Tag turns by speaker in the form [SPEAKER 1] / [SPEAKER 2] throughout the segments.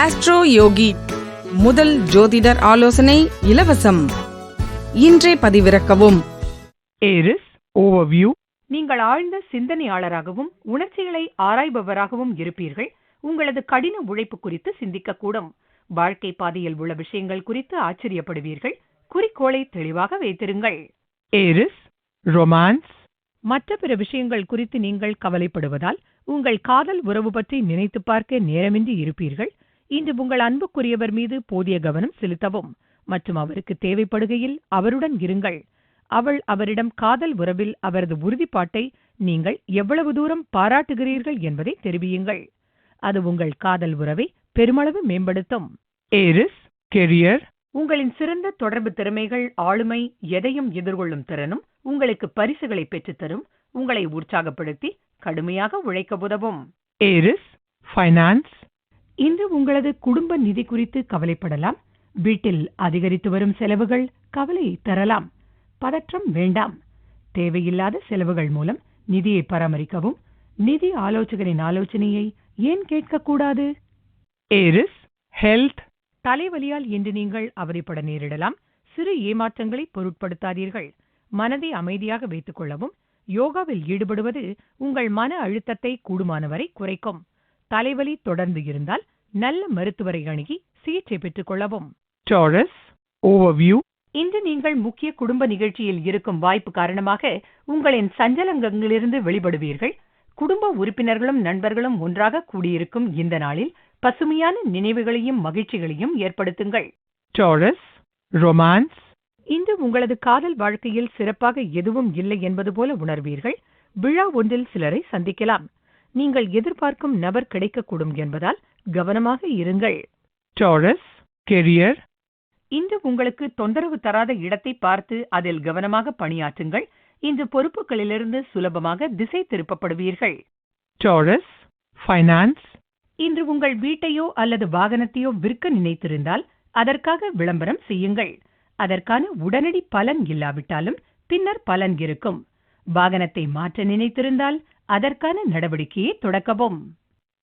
[SPEAKER 1] Astro யோகி முதல் ஜோதிடர் ஆலோசனை இலவசம். இன்றே பதிவிறக்கவும்.
[SPEAKER 2] ஏரிஸ் ஓவர்வியூ
[SPEAKER 3] நீங்கள் ஆழ்ந்த சிந்தனையாளராகவும் உணர்ச்சிகளை ஆராய்பவராகவும் இருப்பீர்கள். உங்களது கடின உழைப்பு குறித்து சிந்திக்கக்கூடும். வாழ்க்கை பாதையில் உள்ள விஷயங்கள் குறித்து ஆச்சரியப்படுவீர்கள். குறிக்கோளை தெளிவாக வைத்திருங்கள்.
[SPEAKER 2] ஏரிஸ் ரொமான்ஸ்
[SPEAKER 3] மற்ற பிற விஷயங்கள் குறித்து நீங்கள் கவலைப்படுவதால் உங்கள் காதல் உறவு பற்றி நினைத்து பார்க்க நேரமின்றி இருப்பீர்கள். இன்று உங்கள் அன்புக்குரியவர் மீது போதிய கவனம் செலுத்தவும். மற்றும் அவருக்கு தேவைப்படுகையில் அவருடன் இருங்கள். அவள் அவரிடம் காதல் உறவில் அவரது உறுதிப்பாட்டை நீங்கள் எவ்வளவு தூரம் பாராட்டுகிறீர்கள் என்பதை தெரிவியுங்கள். அது உங்கள் காதல் உறவை பெருமளவு மேம்படுத்தும்.
[SPEAKER 2] ஏரிஸ் கெரியர்
[SPEAKER 3] உங்களின் சிறந்த தொடர்பு திறமைகள் ஆளுமை எதையும் எதிர்கொள்ளும் திறனும் உங்களுக்கு பரிசுகளை பெற்றுத்தரும் உங்களை உற்சாகப்படுத்தி கடுமையாக உழைக்க உதவும்.
[SPEAKER 2] ஏரிஸ் ஃபைனான்ஸ்
[SPEAKER 3] இன்று உங்களது குடும்ப நிதி குறித்து கவலைப்படலாம். வீட்டில் அதிகரித்து வரும் செலவுகள் கவலையை தரலாம். பதற்றம் வேண்டாம். தேவையில்லாத செலவுகள் மூலம் நிதியை பராமரிக்கவும். நிதி ஆலோசகரின் ஆலோசனையை ஏன் கேட்கக்கூடாது?
[SPEAKER 2] Aries health.
[SPEAKER 3] தலைவலியால் இன்று நீங்கள் அவதிப்பட நேரிடலாம். சிறு ஏமாற்றங்களை பொருட்படுத்தாதீர்கள். மனதை அமைதியாக வைத்துக் கொள்ளவும். யோகாவில் ஈடுபடுவது உங்கள் மன அழுத்தத்தை கூடுமானவரை குறைக்கும். தலைவலி தொடர்ந்து இருந்தால் நல்ல மருத்துவரை அணுகி சிகிச்சை பெற்றுக் கொள்ளவும்.
[SPEAKER 2] டாரஸ் ஓவர்வியூ
[SPEAKER 3] இன்று நீங்கள் முக்கிய குடும்ப நிகழ்ச்சியில் இருக்கும் வாய்ப்பு காரணமாக உங்களின் சஞ்சலங்களிலிருந்து வெளிப்படுவீர்கள். குடும்ப உறுப்பினர்களும் நண்பர்களும் ஒன்றாக கூடியிருக்கும் இந்த நாளில் பசுமையான நினைவுகளையும் மகிழ்ச்சிகளையும் ஏற்படுத்துங்கள்.
[SPEAKER 2] டாரஸ் ரொமான்ஸ்
[SPEAKER 3] இன்று உங்களது காதல் வாழ்க்கையில் சிறப்பாக எதுவும் இல்லை என்பது போல உணர்வீர்கள். விழா ஒன்றில் சிலரை சந்திக்கலாம். நீங்கள் எதிர்பார்க்கும் நபர் கிடைக்கக்கூடும் என்பதால் கவனமாக இருங்கள்.
[SPEAKER 2] டாரஸ் கெரியர்
[SPEAKER 3] இன்று உங்களுக்கு தொந்தரவு தராத இடத்தை பார்த்து அதில் கவனமாக பணியாற்றுங்கள். இன்று பொறுப்புகளிலிருந்து சுலபமாக திசை திருப்பப்படுவீர்கள்.
[SPEAKER 2] டாரஸ் ஃபைனான்ஸ்
[SPEAKER 3] இன்று உங்கள் வீட்டையோ அல்லது வாகனத்தையோ விற்க நினைத்திருந்தால் அதற்காக விளம்பரம் செய்யுங்கள். அதற்கான உடனடி பலன் இல்லாவிட்டாலும் பின்னர் பலன் இருக்கும். வாகனத்தை மாற்ற நினைத்திருந்தால் அதற்கான நடவடிக்கையை தொடக்கவும்.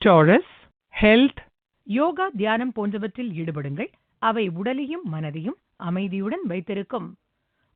[SPEAKER 2] டாரஸ் ஹெல்த்
[SPEAKER 3] யோகா தியானம் போன்றவற்றில் ஈடுபடுங்கள். அவை உடலையும் மனதையும் அமைதியுடன் வைத்திருக்கும்.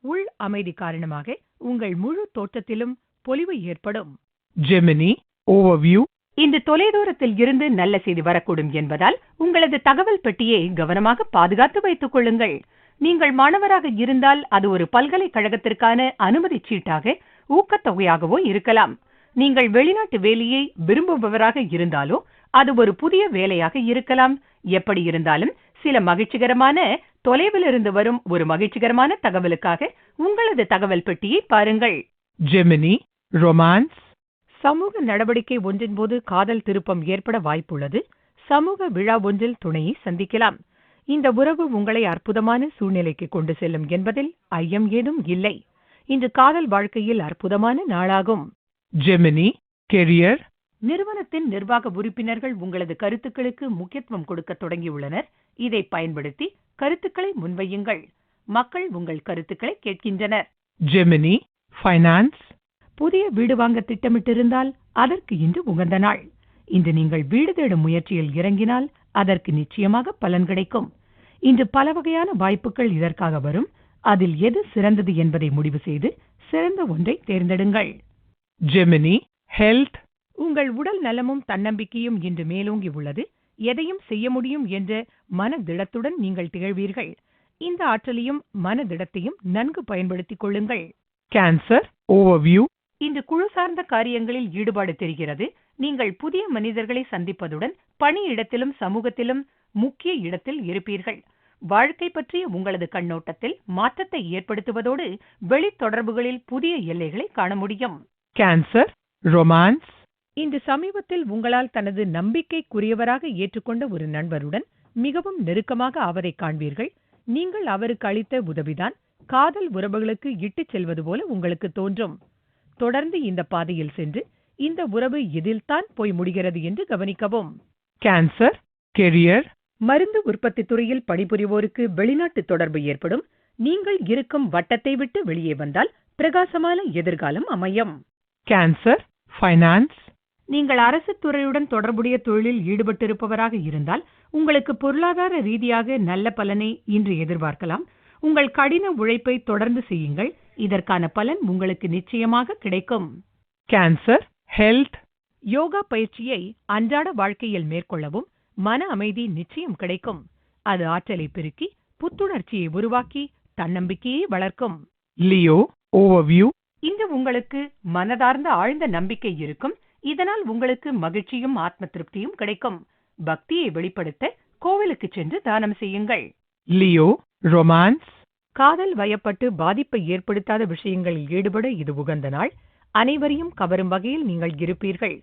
[SPEAKER 3] உள் அமைதி காரணமாக உங்கள் முழு தோற்றத்திலும் பொலிவு ஏற்படும்.
[SPEAKER 2] ஜெமினி ஓவர்வியூ
[SPEAKER 3] இன்று தொலைதூரத்தில் இருந்து நல்ல செய்தி வரக்கூடும் என்பதால் உங்களது தகவல் பெட்டியை கவனமாக பாதுகாத்து வைத்துக் கொள்ளுங்கள். நீங்கள் மாணவராக இருந்தால் அது ஒரு பல்கலைக்கழகத்திற்கான அனுமதி சீட்டாக ஊக்கத்தொகையாகவோ இருக்கலாம். நீங்கள் வெளிநாட்டு வேலையை விரும்புபவராக இருந்தாலோ அது ஒரு புதிய வேலையாக இருக்கலாம். எப்படி இருந்தாலும் சில மகிழ்ச்சிகரமான தொலைவில் இருந்து வரும் ஒரு மகிழ்ச்சிகரமான தகவலுக்காக உங்களது தகவல் பெட்டியை பாருங்கள்.
[SPEAKER 2] ஜெமினி ரொமான்ஸ்
[SPEAKER 3] சமூக நடவடிக்கை ஒன்றின் போது காதல் திருப்பம் ஏற்பட வாய்ப்புள்ளது. சமூக விழா ஒன்றில் துணையை சந்திக்கலாம். இந்த உறவு உங்களை அற்புதமான சூழ்நிலைக்கு கொண்டு செல்லும் என்பதில் ஐயம் ஏதும் இல்லை. இன்று காதல் வாழ்க்கையில் அற்புதமான நாளாகும்.
[SPEAKER 2] ஜெமினி கெரியர்
[SPEAKER 3] நிறுவனத்தின் நிர்வாக உறுப்பினர்கள் உங்களது கருத்துக்களுக்கு முக்கியத்துவம் கொடுக்க தொடங்கியுள்ளனர். இதை பயன்படுத்தி கருத்துக்களை முன்வையுங்கள். மக்கள் உங்கள் கருத்துக்களை கேட்கின்றனர்.
[SPEAKER 2] ஜெமினி ஃபைனான்ஸ்
[SPEAKER 3] புதிய வீடு வாங்க திட்டமிட்டிருந்தால் அதற்கு இன்று உகந்த நாள். இன்று நீங்கள் வீடு தேடும் முயற்சியில் இறங்கினால் அதற்கு நிச்சயமாக பலன் கிடைக்கும். இன்று பல வகையான வாய்ப்புகள் இதற்காக வரும். அதில் எது சிறந்தது என்பதை முடிவு செய்து சிறந்த ஒன்றை தேர்ந்தெடுங்கள்.
[SPEAKER 2] ஜெமினி ஹெல்த்
[SPEAKER 3] உங்கள் உடல் நலமும் தன்னம்பிக்கையும் இன்று மேலோங்கி உள்ளது. எதையும் செய்ய முடியும் என்ற மனதிடத்துடன் நீங்கள் திகழ்வீர்கள். இந்த ஆற்றலையும் மனதிடத்தையும் நன்கு பயன்படுத்திக் கொள்ளுங்கள்.
[SPEAKER 2] கேன்சர் ஓவர்வியூ
[SPEAKER 3] இன்று குழு சார்ந்த காரியங்களில் ஈடுபாடு தெரிகிறது. நீங்கள் புதிய மனிதர்களை சந்திப்பதுடன் பணியிடத்திலும் சமூகத்திலும் முக்கிய இடத்தில் இருப்பீர்கள். வாழ்க்கை பற்றிய உங்களது கண்ணோட்டத்தில் மாற்றத்தை ஏற்படுத்துவதோடு வெளித் தொடர்புகளில் புதிய எல்லைகளை காண முடியும்.
[SPEAKER 2] கேன்சர் ரொமான்ஸ்
[SPEAKER 3] இன்று சமீபத்தில் உங்களால் தனது நம்பிக்கைக்குரியவராக ஏற்றுக்கொண்ட ஒரு நண்பருடன் மிகவும் நெருக்கமாக ஆவதைக் காண்பீர்கள். நீங்கள் அவருக்கு அளித்த உதவிதான் காதல் உறவுகளுக்கு இட்டுச் செல்வது போல உங்களுக்கு தோன்றும். தொடர்ந்து இந்த பாதையில் சென்று இந்த உறவு எதில்தான் போய் முடிகிறது என்று கவனிக்கவும்.
[SPEAKER 2] கேன்சர் கெரியர்
[SPEAKER 3] மருந்து உற்பத்தி துறையில் பணிபுரிவோருக்கு வெளிநாட்டு தொடர்பு ஏற்படும். நீங்கள் இருக்கும் வட்டத்தை விட்டு வெளியே வந்தால் பிரகாசமான எதிர்காலம் அமையும்.
[SPEAKER 2] கேன்சர் ஃபைனான்ஸ்
[SPEAKER 3] நீங்கள் அரசு துறையுடன் தொடர்புடைய தொழிலில் ஈடுபட்டிருப்பவராக இருந்தால் உங்களுக்கு பொருளாதார ரீதியாக நல்ல பலனை இன்று எதிர்பார்க்கலாம். உங்கள் கடின உழைப்பை தொடர்ந்து செய்யுங்கள். இதற்கான பலன் உங்களுக்கு நிச்சயமாக கிடைக்கும்.
[SPEAKER 2] Cancer, health,
[SPEAKER 3] யோகா பயிற்சியை அன்றாட வாழ்க்கையில் மேற்கொள்ளவும் மன அமைதி நிச்சயம் கிடைக்கும். அது ஆற்றலை பெருக்கி புத்துணர்ச்சியை உருவாக்கி தன்னம்பிக்கையை வளர்க்கும்.
[SPEAKER 2] Leo, overview,
[SPEAKER 3] இன்று உங்களுக்கு மனதார்ந்த ஆழ்ந்த நம்பிக்கை இருக்கும். இதனால் உங்களுக்கு மகிழ்ச்சியும் ஆத்ம திருப்தியும் கிடைக்கும். பக்தியை வெளிப்படுத்த கோவிலுக்கு சென்று தானம் செய்யுங்கள்.
[SPEAKER 2] Leo, romance,
[SPEAKER 3] காதல் வயப்பட்டு பாதிப்பை ஏற்படுத்தாத விஷயங்களில் ஈடுபட இது உகந்த நாள். அனைவரையும் கவரும் வகையில் நீங்கள் இருப்பீர்கள்.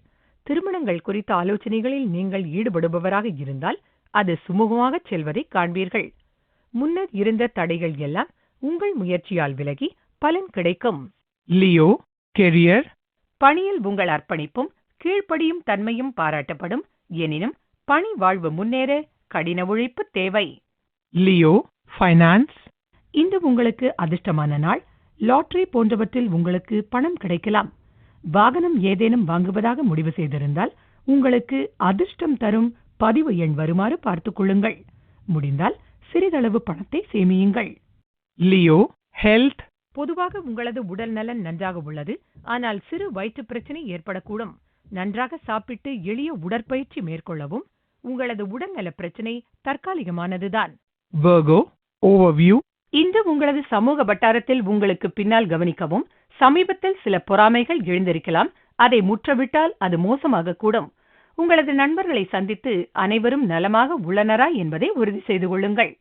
[SPEAKER 3] திருமணங்கள் குறித்த ஆலோசனைகளில் நீங்கள் ஈடுபடுபவராக இருந்தால் அது சுமூகமாகச் செல்வதை காண்பீர்கள். முன்னர் இருந்த தடைகள் எல்லாம் உங்கள் முயற்சியால் விலகி பலன் கிடைக்கும்.
[SPEAKER 2] Leo, career,
[SPEAKER 3] பணியில் உங்கள் அர்ப்பணிப்பும் கீழ்ப்படியும் தன்மையும் பாராட்டப்படும். எனினும் பணி வாழ்வு முன்னேற கடின உழைப்பு தேவை.
[SPEAKER 2] Leo, finance,
[SPEAKER 3] இன்று உங்களுக்கு அதிர்ஷ்டமான நாள். லாட்டரி போன்றவற்றில் உங்களுக்கு பணம் கிடைக்கலாம். வாகனம் ஏதேனும் வாங்குவதாக முடிவு செய்திருந்தால் உங்களுக்கு அதிர்ஷ்டம் தரும் பதிவு எண் வருமாறு பார்த்துக் கொள்ளுங்கள். முடிந்தால் சிறிதளவு பணத்தை சேமியுங்கள்.
[SPEAKER 2] Leo, health,
[SPEAKER 3] பொதுவாக உங்களது உடல் நலன் நன்றாக உள்ளது. ஆனால் சிறு வயிற்று பிரச்சனை ஏற்படக்கூடும். நன்றாக சாப்பிட்டு எளிய உடற்பயிற்சி மேற்கொள்ளவும் உங்களது உடல்நல பிரச்சனை தற்காலிகமானதுதான். இன்று உங்களது சமூக வட்டாரத்தில் உங்களுக்கு பின்னால் கவனிக்கவும் சமீபத்தில் சில பொறாமைகள் எழுந்திருக்கலாம். அதை முற்றவிட்டால் அது மோசமாக கூடும் உங்களது நண்பர்களை சந்தித்து அனைவரும் நலமாக உள்ளனரா என்பதை உறுதி செய்து கொள்ளுங்கள்.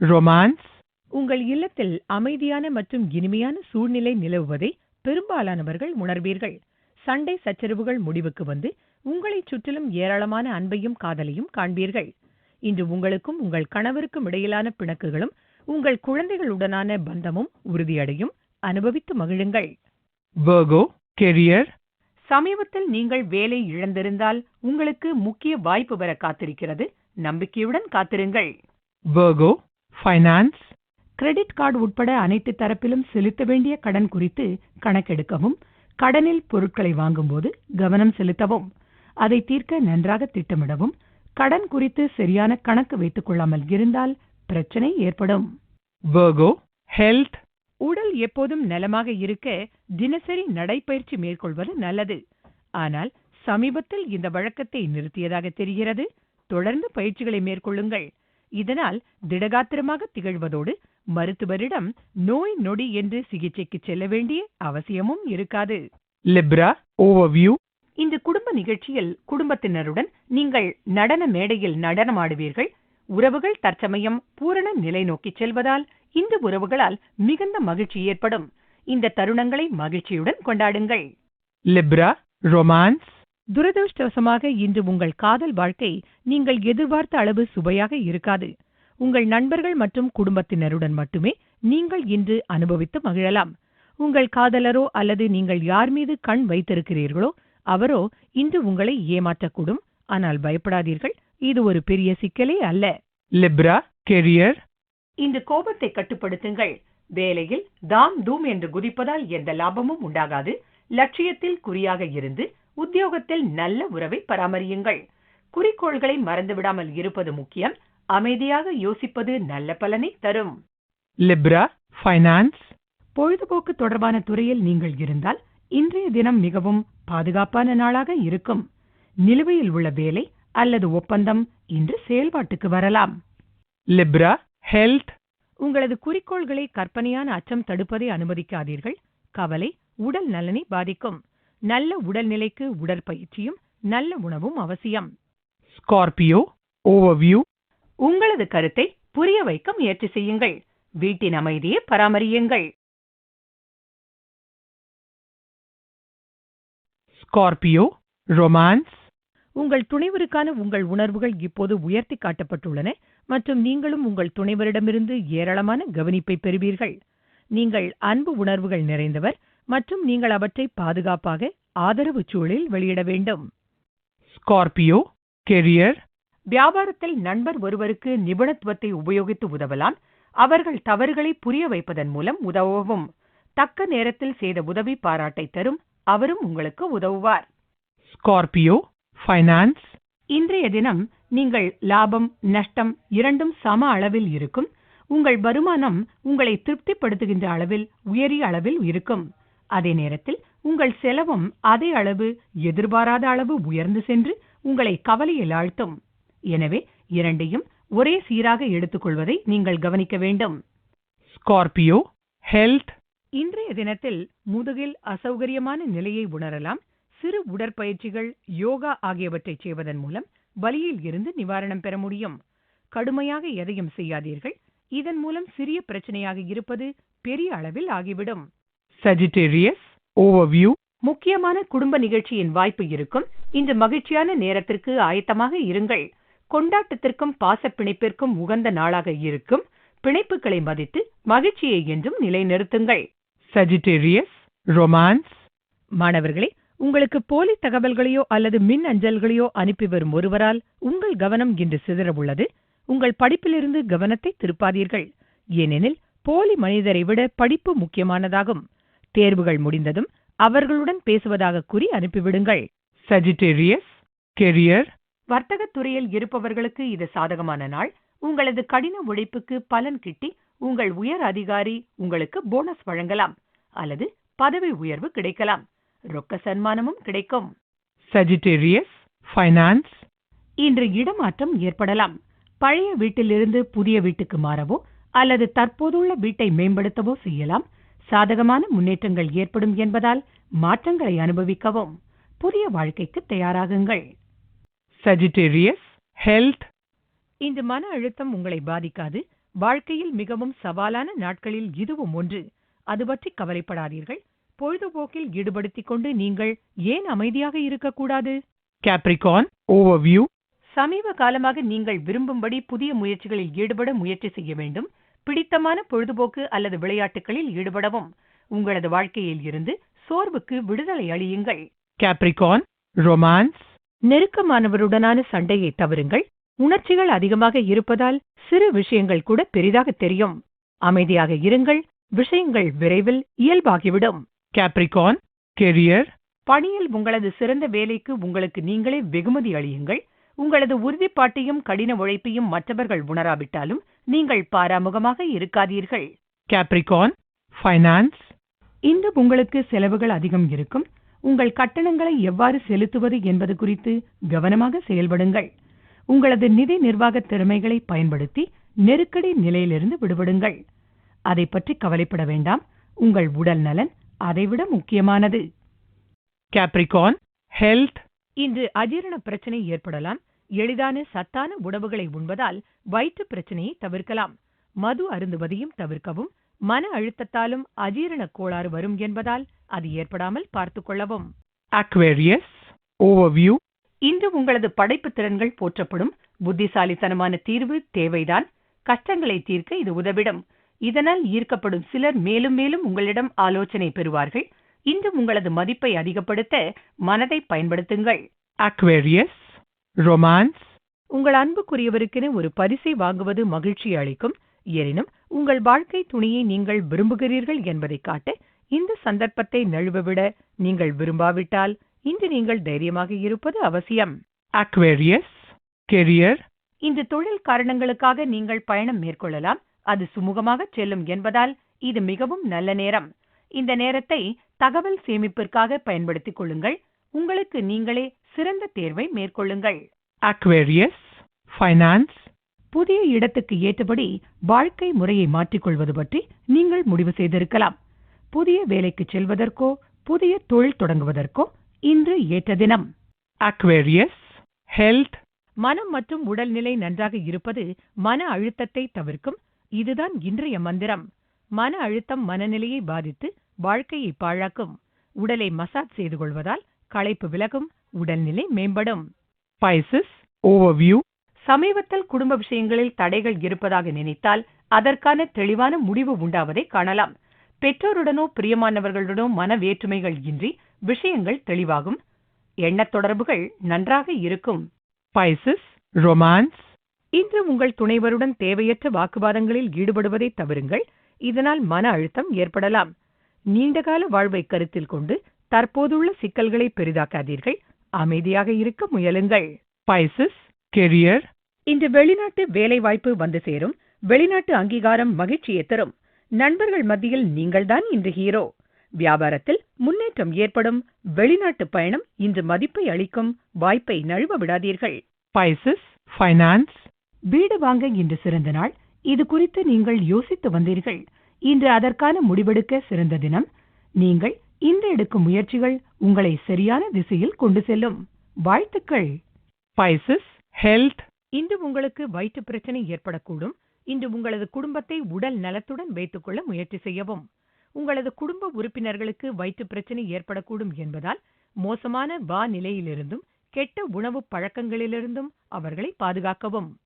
[SPEAKER 2] Romance,
[SPEAKER 3] உங்கள் இல்லத்தில் அமைதியான மற்றும் இனிமையான சூழ்நிலை நிலவுவதை பெரும்பாலானவர்கள் உணர்வீர்கள். சண்டை சச்சரவுகள் முடிவுக்கு வந்து உங்களைச் சுற்றிலும் ஏராளமான அன்பையும் காதலையும் காண்பீர்கள். இன்று உங்களுக்கும் உங்கள் கணவருக்கும் இடையிலான பிணக்குகளும் உங்கள் குழந்தைகளுடனான பந்தமும் உறுதியடையும். அனுபவித்து மகிழுங்கள்.
[SPEAKER 2] Virgo, career,
[SPEAKER 3] சமீபத்தில் நீங்கள் வேலை இழந்திருந்தால் உங்களுக்கு முக்கிய வாய்ப்பு வர காத்திருக்கிறது. நம்பிக்கையுடன் காத்திருங்கள்.
[SPEAKER 2] Virgo, finance,
[SPEAKER 3] கிரெடிட் கார்டு உட்பட அனைத்து தரப்பிலும் செலுத்த வேண்டிய கடன் குறித்து கணக்கெடுக்கவும் கடனில் பொருட்களை வாங்கும்போது கவனம் செலுத்தவும் அதை தீர்க்க நன்றாக திட்டமிடவும் கடன் குறித்து சரியான கணக்கு வைத்துக் கொள்ளாமல் இருந்தால் பிரச்சனை ஏற்படும்.
[SPEAKER 2] Virgo, health,
[SPEAKER 3] உடல் எப்போதும் நலமாக இருக்க தினசரி நடைப்பயிற்சி மேற்கொள்வது நல்லது. ஆனால் சமீபத்தில் இந்த வழக்கத்தை நிறுத்தியதாக தெரிகிறது. தொடர்ந்து பயிற்சிகளை மேற்கொள்ளுங்கள். இதனால் திடகாத்திரமாக திகழ்வதோடு மருத்துவரிடம் நோய் நொடி என்று சிகிச்சைக்கு செல்ல வேண்டிய அவசியமும் இருக்காது.
[SPEAKER 2] Libra, overview,
[SPEAKER 3] இந்த குடும்ப நிகழ்ச்சியில் குடும்பத்தினருடன் நீங்கள் நடன மேடையில் நடனமாடுவீர்கள். உறவுகள் தற்சமயம் பூரண நிலை நோக்கிச் செல்வதால் இந்த உறவுகளால் மிகுந்த மகிழ்ச்சி ஏற்படும். இந்த தருணங்களை மகிழ்ச்சியுடன் கொண்டாடுங்கள்.
[SPEAKER 2] Libra, romance,
[SPEAKER 3] துரதிருஷ்டவசமாக இன்று உங்கள் காதல் வாழ்க்கை நீங்கள் எதிர்பார்த்த அளவு சுவையாக இருக்காது. உங்கள் நண்பர்கள் மற்றும் குடும்பத்தினருடன் மட்டுமே நீங்கள் இன்று அனுபவித்து மகிழலாம். உங்கள் காதலரோ அல்லது நீங்கள் யார் மீது கண் வைத்திருக்கிறீர்களோ அவரோ இன்று உங்களை ஏமாற்றக்கூடும். ஆனால் பயப்படாதீர்கள் இது ஒரு பெரிய சிக்கலே அல்ல.
[SPEAKER 2] Libra, career,
[SPEAKER 3] இந்த கோபத்தை கட்டுப்படுத்துங்கள். வேலையில் தாம் தூம் என்று குதிப்பதால் எந்த லாபமும் உண்டாகாது. லட்சியத்தில் குறியாக இருந்து உத்தியோகத்தில் நல்ல உறவை பராமரியுங்கள். குறிக்கோள்களை மறந்துவிடாமல் இருப்பது முக்கியம். அமைதியாக யோசிப்பது நல்ல பலனை தரும்.
[SPEAKER 2] Libra, finance,
[SPEAKER 3] பொழுதுபோக்கு தொடர்பான துறையில் நீங்கள் இருந்தால் இன்றைய தினம் மிகவும் பாதுகாப்பான நாளாக இருக்கும். நிலுவையில் உள்ள வேலை அல்லது ஒப்பந்தம் இன்று செயல்பாட்டுக்கு வரலாம்.
[SPEAKER 2] Libra, health,
[SPEAKER 3] உங்களது குறிக்கோள்களை கற்பனையான அச்சம் தடுப்பதை அனுமதிக்காதீர்கள். கவலை உடல் நலனை பாதிக்கும். நல்ல உடல்நிலைக்கு உடற்பயிற்சியும் நல்ல உணவும் அவசியம்.
[SPEAKER 2] Scorpio, overview,
[SPEAKER 3] உங்களது கருத்தை புரிய வைக்க முயற்சி செய்யுங்கள். வீட்டின் அமைதியை பராமரியுங்கள்.
[SPEAKER 2] Scorpio, romance,
[SPEAKER 3] உங்கள் துணைவருக்கான உங்கள் உணர்வுகள் இப்போது உயர்த்தி காட்டப்பட்டுள்ளன மற்றும் நீங்களும் உங்கள் துணைவரிடமிருந்து ஏராளமான கவனிப்பை பெறுவீர்கள். நீங்கள் அன்பு உணர்வுகள் நிறைந்தவர் மற்றும் நீங்கள் அவற்றை பாதுகாப்பாக ஆதரவு சூழலில் வெளியிட வேண்டும்.
[SPEAKER 2] Scorpio, career,
[SPEAKER 3] வியாபாரத்தில் நண்பர் ஒருவருக்கு நிபுணத்துவத்தை உபயோகித்து உதவலாம். அவர்கள் தவறுகளை புரிய வைப்பதன் மூலம் உதவவும். தக்க நேரத்தில் செய்த உதவி பாராட்டை தரும். அவரும் உங்களுக்கு உதவுவார்.
[SPEAKER 2] Scorpio, finance,
[SPEAKER 3] இன்றைய தினம் நீங்கள் லாபம் நஷ்டம் இரண்டும் சம அளவில் இருக்கும். உங்கள் வருமானம் உங்களை திருப்திப்படுத்துகின்ற அளவில் உயரிய அளவில் இருக்கும். அதே நேரத்தில் உங்கள் செலவும் அதே அளவு எதிர்பாராத அளவு உயர்ந்து சென்று உங்களை கவலையில் ஆழ்த்தும். எனவே இரண்டையும் ஒரே சீராக எடுத்துக்கொள்வதை நீங்கள் கவனிக்க வேண்டும்.
[SPEAKER 2] Scorpio, health,
[SPEAKER 3] இன்றைய தினத்தில் முதுகில் அசௌகரியமான நிலையை உணரலாம் சிறு உடற்பயிற்சிகள் யோகா ஆகியவற்றை செய்வதன் மூலம் வலியில் இருந்து நிவாரணம் பெற முடியும். கடுமையாக எதையும் செய்யாதீர்கள் இதன் மூலம் சிறிய பிரச்சனையாக இருப்பது பெரிய அளவில் ஆகிவிடும்.
[SPEAKER 2] Sagittarius, overview,
[SPEAKER 3] முக்கியமான குடும்ப நிகழ்ச்சியின் வாய்ப்பு இருக்கும் இன்று மகிழ்ச்சியான நேரத்திற்கு ஆயத்தமாக இருங்கள். கொண்டாட்டத்திற்கும் பாசப் பிணைப்பிற்கும் உகந்த நாளாக இருக்கும். பிணைப்புகளை மதித்து மகிழ்ச்சியை என்றும் நிலைநிறுத்துங்கள்.
[SPEAKER 2] Sagittarius, romance,
[SPEAKER 3] மாணவர்களே உங்களுக்கு போலி தகவல்களையோ அல்லது மின் அஞ்சல்களையோ அனுப்பி வரும் ஒருவரால் உங்கள் கவனம் இன்று சிதற உள்ளது உங்கள் படிப்பிலிருந்து கவனத்தை திருப்பாதீர்கள். ஏனெனில் போலி மனிதரை விட படிப்பு முக்கியமானதாகும். தேர்வுகள் முடிந்ததும் அவர்களுடன் பேசுவதாக கூறி அனுப்பிவிடுங்கள்.
[SPEAKER 2] Sagittarius, career,
[SPEAKER 3] வர்த்தகத் துறையில் இருப்பவர்களுக்கு இது சாதகமான நாள். உங்களது கடின உழைப்புக்கு பலன் கிட்டி உங்கள் உயர் அதிகாரி உங்களுக்கு போனஸ் வழங்கலாம். அல்லது பதவி உயர்வு கிடைக்கலாம். ரொக்க சன்மானமும் கிடைக்கும்.
[SPEAKER 2] Sagittarius, finance,
[SPEAKER 3] இன்று இடமாற்றம் ஏற்படலாம். பழைய வீட்டிலிருந்து புதிய வீட்டுக்கு மாறவோ அல்லது தற்போதுள்ள வீட்டை மேம்படுத்தவோ செய்யலாம். சாதகமான முன்னேற்றங்கள் ஏற்படும் என்பதால் மாற்றங்களை அனுபவிக்கவும். புதிய வாழ்க்கைக்கு தயாராகுங்கள்.
[SPEAKER 2] Sagittarius, health,
[SPEAKER 3] இன்று மன அழுத்தம் உங்களை பாதிக்காது. வாழ்க்கையில் மிகவும் சவாலான நாட்களில் இதுவும் ஒன்று. அது பற்றி கவலைப்படாதீர்கள். பொழுதுபோக்கில் ஈடுபடுத்திக் கொண்டு நீங்கள் ஏன் அமைதியாக இருக்கக்கூடாது?
[SPEAKER 2] Capricorn, overview,
[SPEAKER 3] சமீப காலமாக நீங்கள் விரும்பும்படி புதிய முயற்சிகளில் ஈடுபட முயற்சி செய்ய வேண்டும். பிடித்தமான பொழுதுபோக்கு அல்லது விளையாட்டுகளில் ஈடுபடவும். உங்களது வாழ்க்கையில் இருந்து சோர்வுக்கு விடுதலை அளியுங்கள்.
[SPEAKER 2] Capricorn, romance,
[SPEAKER 3] நெருக்கமானவருடனான சண்டையை தவறுங்கள். உணர்ச்சிகள் அதிகமாக இருப்பதால் சிறு விஷயங்கள் கூட பெரிதாக தெரியும். அமைதியாக இருங்கள். விஷயங்கள் விரைவில் இயல்பாகிவிடும்.
[SPEAKER 2] Capricorn, career,
[SPEAKER 3] பணியில் உங்களது சிறந்த வேலைக்கு உங்களுக்கு நீங்களே வெகுமதி அளியுங்கள். உங்களது உறுதிப்பாட்டையும் கடின உழைப்பையும் மற்றவர்கள் உணராவிட்டாலும் நீங்கள் பாராமுகமாக இருக்காதீர்கள்.
[SPEAKER 2] Capricorn, finance,
[SPEAKER 3] இன்று உங்களுக்கு செலவுகள் அதிகம் இருக்கும். உங்கள் கட்டணங்களை எவ்வாறு செலுத்துவது என்பது குறித்து கவனமாக செயல்படுங்கள். உங்களது நிதி நிர்வாக திறமைகளை பயன்படுத்தி நெருக்கடி நிலையிலிருந்து விடுபடுங்கள். அதை பற்றி கவலைப்பட வேண்டாம். உங்கள் உடல் நலன் அதைவிட முக்கியமானது.
[SPEAKER 2] Capricorn, health,
[SPEAKER 3] இன்று அஜீரண பிரச்சனை ஏற்படலாம். எளிதான சத்தான உணவுகளை உண்பதால் வயிற்று பிரச்சனையை தவிர்க்கலாம். மது அருந்துவதையும் தவிர்க்கவும் மன அழுத்தத்தாலும் அஜீரண கோளாறு வரும் என்பதால் அது ஏற்படாமல் பார்த்துக் கொள்ளவும்.
[SPEAKER 2] Aquarius, overview,
[SPEAKER 3] இன்று உங்களது படைப்பு திறன்கள் போற்றப்படும் புத்திசாலித்தனமான தீர்வு தேவைதான். கஷ்டங்களை தீர்க்க இது உதவிடும். இதனால் ஈர்க்கப்படும் சிலர் மேலும் மேலும் உங்களிடம் ஆலோசனை பெறுவார்கள். இன்று உங்களது மதிப்பை அதிகப்படுத்த மனதை பயன்படுத்துங்கள்.
[SPEAKER 2] Aquarius, romance,
[SPEAKER 3] உங்கள் அன்புக்குரியவருக்கென ஒரு பரிசை வாங்குவது மகிழ்ச்சி அளிக்கும். எனினும் உங்கள் வாழ்க்கை துணையை நீங்கள் விரும்புகிறீர்கள் என்பதை காட்ட இந்த சந்தர்ப்பத்தை நழுவவிட நீங்கள் விரும்பாவிட்டால் இன்று நீங்கள் தைரியமாக இருப்பது அவசியம்.
[SPEAKER 2] Aquarius, career,
[SPEAKER 3] இன்று தொழில் காரணங்களுக்காக நீங்கள் பயணம் மேற்கொள்ளலாம். அது சுமூகமாக செல்லும் என்பதால் இது மிகவும் நல்ல நேரம். இந்த நேரத்தை தகவல் சேமிப்பிற்காக பயன்படுத்திக் கொள்ளுங்கள். உங்களுக்கு நீங்களே சிறந்த தேர்வை மேற்கொள்ளுங்கள்.
[SPEAKER 2] Aquarius, finance,
[SPEAKER 3] புதிய இடத்துக்கு ஏற்றபடி வாழ்க்கை முறையை மாற்றிக்கொள்வது பற்றி நீங்கள் முடிவு செய்திருக்கலாம். புதிய வேலைக்கு செல்வதற்கோ புதிய தொழில் தொடங்குவதற்கோ இன்று ஏற்ற தினம்.
[SPEAKER 2] Aquarius, health,
[SPEAKER 3] மனம் மற்றும் உடல்நிலை நன்றாக இருப்பது மன அழுத்தத்தை தவிர்க்கும். இதுதான் இன்றைய மந்திரம். மன அழுத்தம் மனநிலையை பாதித்து வாழ்க்கையை பாழாக்கும். உடலை மசாஜ் செய்து கொள்வதால் களைப்பு விலகும் உடல்நிலை மேம்படும்.
[SPEAKER 2] Pisces, overview,
[SPEAKER 3] சமீபத்தில் குடும்ப விஷயங்களில் தடைகள் இருப்பதாக நினைத்தால் அதற்கான தெளிவான முடிவு உண்டாவதை காணலாம். பெற்றோருடனோ பிரியமானவர்களுடனோ மன வேற்றுமைகள் இன்றி விஷயங்கள் தெளிவாகும். எண்ணத் தொடர்புகள் நன்றாக இருக்கும்.
[SPEAKER 2] Pisces, romance,
[SPEAKER 3] இன்று உங்கள் துணைவருடன் தேவையற்ற வாக்குவாதங்களில் ஈடுபடுவதை தவிருங்கள். இதனால் மன அழுத்தம் ஏற்படலாம். நீண்டகால வாழ்வை கருத்தில் கொண்டு தற்போதுள்ள சிக்கல்களை பெரிதாக்காதீர்கள். அமைதியாக இருக்க முயலுங்கள்.
[SPEAKER 2] Pisces, career,
[SPEAKER 3] இன்று வெளிநாட்டு வேலைவாய்ப்பு வந்து சேரும். வெளிநாட்டு அங்கீகாரம் மகிழ்ச்சியை தரும். நண்பர்கள் மத்தியில் நீங்கள்தான் இன்று ஹீரோ. வியாபாரத்தில் முன்னேற்றம் ஏற்படும். வெளிநாட்டு பயணம் இன்று மதிப்பை அளிக்கும். வாய்ப்பை நழுவ விடாதீர்கள்.
[SPEAKER 2] Pisces, finance,
[SPEAKER 3] வீடு வாங்க இன்று சிறந்த நாள். இது குறித்து நீங்கள் யோசித்து வந்தீர்கள். இன்று அதற்கான முடிவெடுக்க சிறந்த தினம். நீங்கள் இன்று எடுக்கும் முயற்சிகள் உங்களை சரியான திசையில் கொண்டு செல்லும். வாழ்த்துக்கள்.
[SPEAKER 2] Pisces, health.
[SPEAKER 3] இன்று உங்களுக்கு வயிற்று பிரச்சனை ஏற்படக்கூடும். இன்று உங்களது குடும்பத்தை உடல் நலத்துடன் வைத்துக்கொள்ள முயற்சி செய்யவும். உங்களது குடும்ப உறுப்பினர்களுக்கு வயிற்று பிரச்சனை ஏற்படக்கூடும் என்பதால் மோசமான வானிலையிலிருந்தும் கெட்ட உணவு பழக்கங்களிலிருந்தும் அவர்களை பாதுகாக்கவும்.